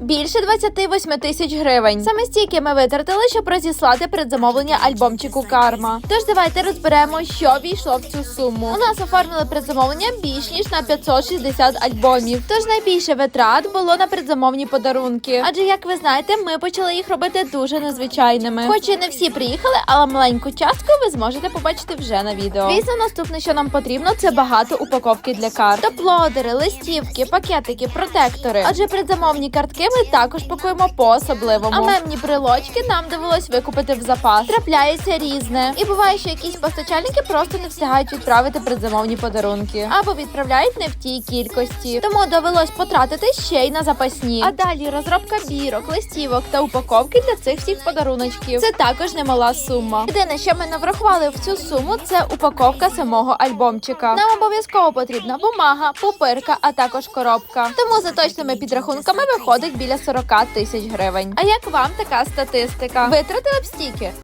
більше 28 тисяч гривень. Саме стільки ми витратили, щоб розіслати предзамовлення альбомчику Карма. Тож давайте розберемо, що війшло в цю суму. У нас оформили предзамовлення більш ніж на 560 альбомів. Тож найбільше витрат було на предзамовні подарунки. Адже, як ви знаєте, ми почали їх робити дуже незвичайними. Хоч і не всі приїхали, але маленьку частку ви зможете побачити вже на відео. Звісно, наступне, що нам потрібно, це багато упаковки для карт. Топлодери, листівки, пакетики, протектори. Адже предзамовні картки ми також пакуємо по особливому. А мемні брелочки нам довелось викупити в запас. Трапляється різне. І буває, що якісь постачальники просто не встигають відправити предзамовні подарунки або відправляють не в тій кількості. Тому довелось потратити ще й на запасні. А далі розробка бірок, листівок та упаковки для цих всіх подаруночків. Це також немала сума. Єдине, що ми не врахували в цю суму, це упаковка самого альбомчика. Нам обов'язково потрібна бумага, пупирка, а також коробка. Тому за точними підрахунками виходить біля 40 тисяч гривень. А як вам така статистика? Витратили б стільки?